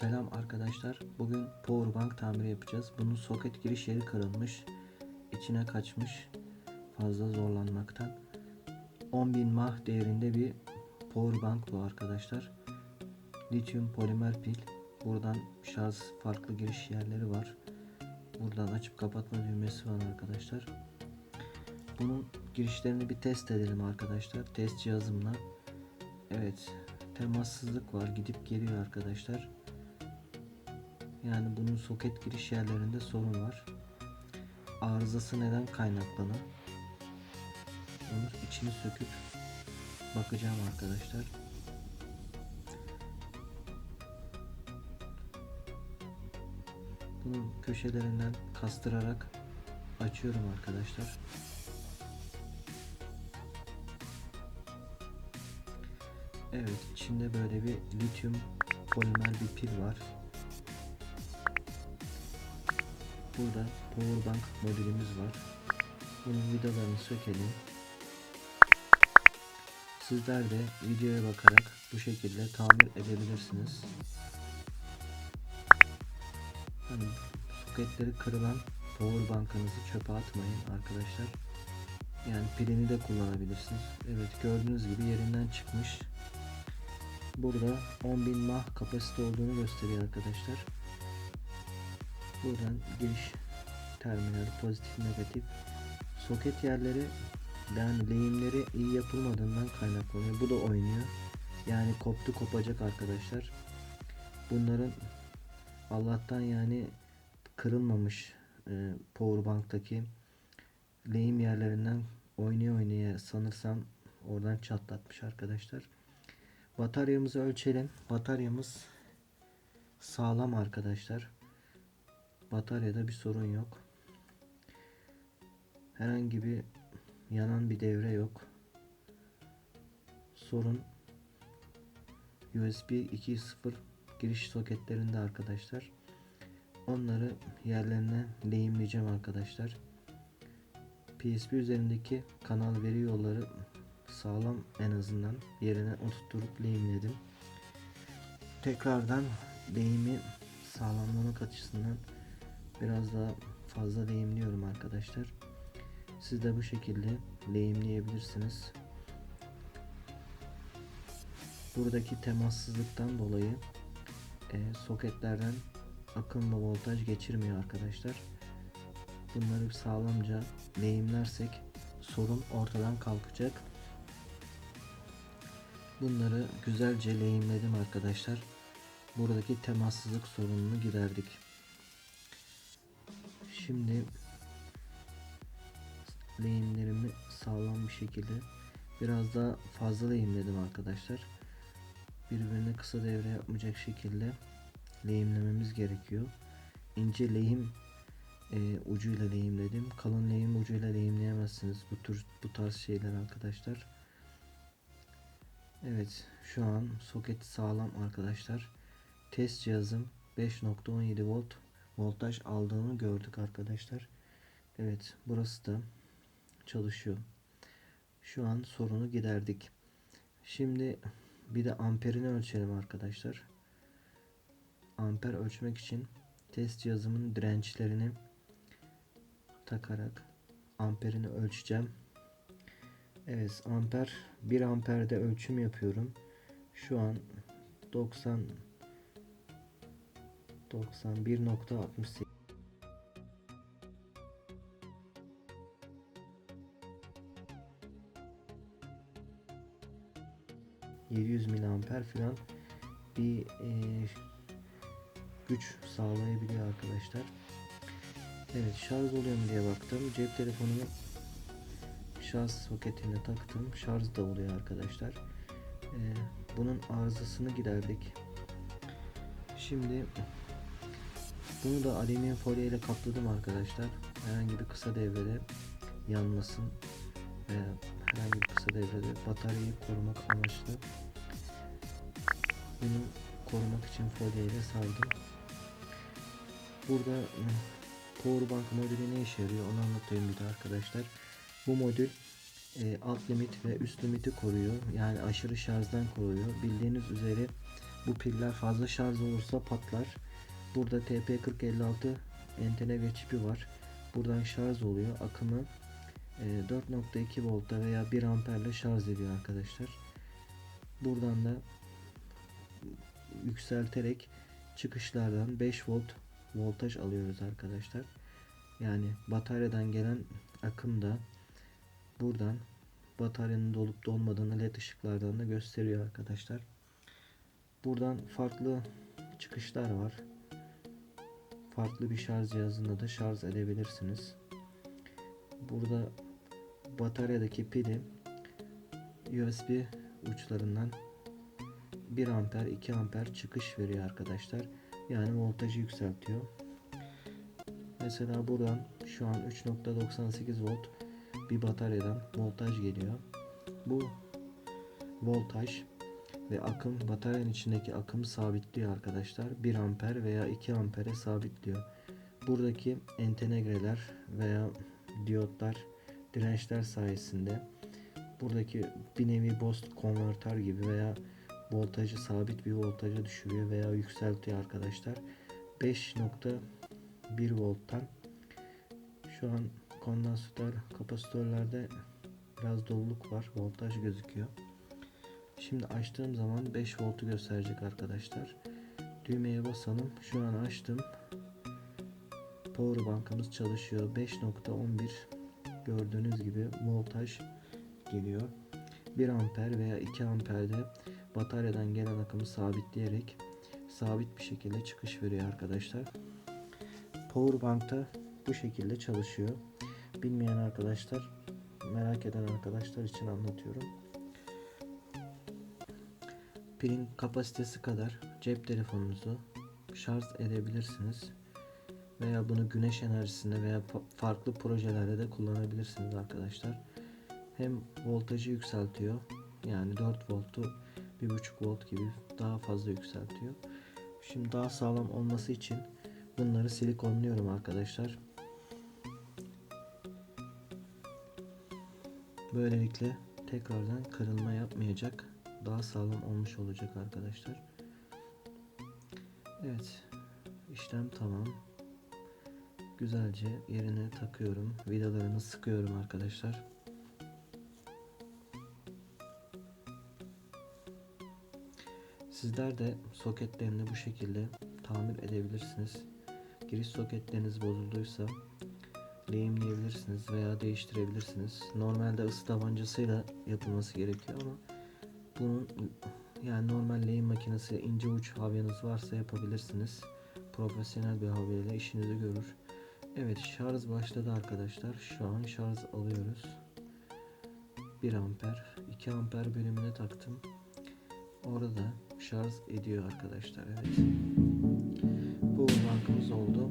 Selam arkadaşlar. Bugün powerbank tamiri yapacağız. Bunun soket giriş yeri kırılmış. içine kaçmış. Fazla zorlanmaktan. 10.000 mAh değerinde bir powerbank bu arkadaşlar. Lityum polimer pil. Buradan şarj farklı giriş yerleri var. Buradan açıp kapatma düğmesi var arkadaşlar. Bunun girişlerini bir test edelim arkadaşlar. Test cihazımla. Evet. Temassızlık var. Gidip geliyor arkadaşlar. Yani bunun soket giriş yerlerinde sorun var. Arızası neden kaynaklanır? Onun içini söküp bakacağım arkadaşlar. Bunun köşelerinden kastırarak açıyorum arkadaşlar. Evet içinde böyle bir lityum polimer bir pil var. Burada powerbank modülümüz var. Bunun vidalarını sökelim. Sizler de videoya bakarak bu şekilde tamir edebilirsiniz. Hani soketleri kırılan powerbankınızı çöpe atmayın arkadaşlar. Yani pilini de kullanabilirsiniz. Evet gördüğünüz gibi yerinden çıkmış. Burada 10.000 mAh kapasite olduğunu gösteriyor arkadaşlar. Buradan giriş terminal pozitif negatif soket yerleri yani lehimleri iyi yapılmadığından kaynaklanıyor. Bu da oynuyor. Yani koptu kopacak arkadaşlar. Bunların Allah'tan yani kırılmamış e, powerbank'taki lehim yerlerinden oynaya oynaya sanırsam oradan çatlatmış arkadaşlar. Bataryamızı ölçelim. Bataryamız sağlam arkadaşlar. Bataryada bir sorun yok. Herhangi bir yanan bir devre yok. Sorun USB 2.0 giriş soketlerinde arkadaşlar. Onları yerlerine lehimleyeceğim arkadaşlar. PSP üzerindeki kanal veri yolları sağlam en azından yerine oturtup lehimledim. Tekrardan lehimi sağlamlamak açısından biraz daha fazla lehimliyorum arkadaşlar. Siz de bu şekilde lehimleyebilirsiniz. Buradaki temassızlıktan dolayı e, soketlerden akım ve voltaj geçirmiyor arkadaşlar. Bunları sağlamca lehimlersek sorun ortadan kalkacak. Bunları güzelce lehimledim arkadaşlar. Buradaki temassızlık sorununu giderdik. Şimdi lehimlerimi sağlam bir şekilde biraz daha fazla lehimledim arkadaşlar. Birbirine kısa devre yapmayacak şekilde lehimlememiz gerekiyor. İnce lehim e, ucuyla lehimledim. Kalın lehim ucuyla lehimleyemezsiniz bu tür bu tarz şeyler arkadaşlar. Evet şu an soketi sağlam arkadaşlar. Test cihazım 5.17 volt voltaj aldığını gördük arkadaşlar. Evet burası da çalışıyor. Şu an sorunu giderdik. Şimdi bir de amperini ölçelim arkadaşlar. Amper ölçmek için test cihazımın dirençlerini takarak amperini ölçeceğim. Evet amper 1 amperde ölçüm yapıyorum. Şu an 90 91.68 700 miliamper falan bir e, güç sağlayabiliyor arkadaşlar. Evet şarj oluyor mu diye baktım. Cep telefonumu şarj soketine taktım. Şarj da oluyor arkadaşlar. E, bunun arızasını giderdik. Şimdi bunu da alüminyum folyo ile kapladım arkadaşlar. Herhangi bir kısa devrede yanmasın veya herhangi bir kısa devrede bataryayı korumak amaçlı bunu korumak için folyo ile sardım. Burada ıı, Powerbank modülü ne işe yarıyor onu anlatayım bir de arkadaşlar. Bu modül e, alt limit ve üst limiti koruyor. Yani aşırı şarjdan koruyor. Bildiğiniz üzere Bu piller fazla şarj olursa patlar. Burada TP4056 entegre çipi var. Buradan şarj oluyor. Akımı e, 4.2 volta veya 1 amperle şarj ediyor arkadaşlar. Buradan da yükselterek çıkışlardan 5 volt voltaj alıyoruz arkadaşlar. Yani bataryadan gelen akım da buradan bataryanın dolup dolmadığını led ışıklardan da gösteriyor arkadaşlar. Buradan farklı çıkışlar var. Farklı bir şarj cihazında da şarj edebilirsiniz. Burada bataryadaki pili USB uçlarından 1 amper 2 amper çıkış veriyor arkadaşlar. Yani voltajı yükseltiyor. Mesela buradan şu an 3.98 volt bir bataryadan voltaj geliyor. Bu voltaj ve akım bataryanın içindeki akımı sabitliyor arkadaşlar. 1 amper veya 2 ampere sabitliyor. Buradaki entegreler veya diyotlar dirençler sayesinde buradaki bir nevi boost konverter gibi veya voltajı sabit bir voltaja düşürüyor veya yükseltiyor arkadaşlar. 5.1 volttan şu an kondansatör kapasitörlerde biraz doluluk var. Voltaj gözüküyor. Şimdi açtığım zaman 5 voltu gösterecek arkadaşlar. Düğmeye basalım. Şu an açtım. Power bankımız çalışıyor. 5.11 gördüğünüz gibi voltaj geliyor. 1 amper veya 2 amperde bataryadan gelen akımı sabitleyerek sabit bir şekilde çıkış veriyor arkadaşlar. Power bankta bu şekilde çalışıyor. Bilmeyen arkadaşlar, merak eden arkadaşlar için anlatıyorum. Pilin kapasitesi kadar cep telefonunuzu şarj edebilirsiniz. Veya bunu güneş enerjisinde veya fa- farklı projelerde de kullanabilirsiniz arkadaşlar. Hem voltajı yükseltiyor. Yani 4 voltu 1.5 volt gibi daha fazla yükseltiyor. Şimdi daha sağlam olması için bunları silikonluyorum arkadaşlar. Böylelikle tekrardan kırılma yapmayacak. Daha sağlam olmuş olacak arkadaşlar. Evet. işlem tamam. Güzelce yerine takıyorum. Vidalarını sıkıyorum arkadaşlar. Sizler de soketlerini bu şekilde tamir edebilirsiniz. Giriş soketleriniz bozulduysa lehimleyebilirsiniz veya değiştirebilirsiniz. Normalde ısı tabancasıyla yapılması gerekiyor ama bunun yani normal lehim makinesi ince uç havyanız varsa yapabilirsiniz. Profesyonel bir havayla işinizi görür. Evet şarj başladı arkadaşlar. Şu an şarj alıyoruz. 1 amper 2 amper bölümüne taktım. Orada şarj ediyor arkadaşlar. Evet. Bu bankımız oldu.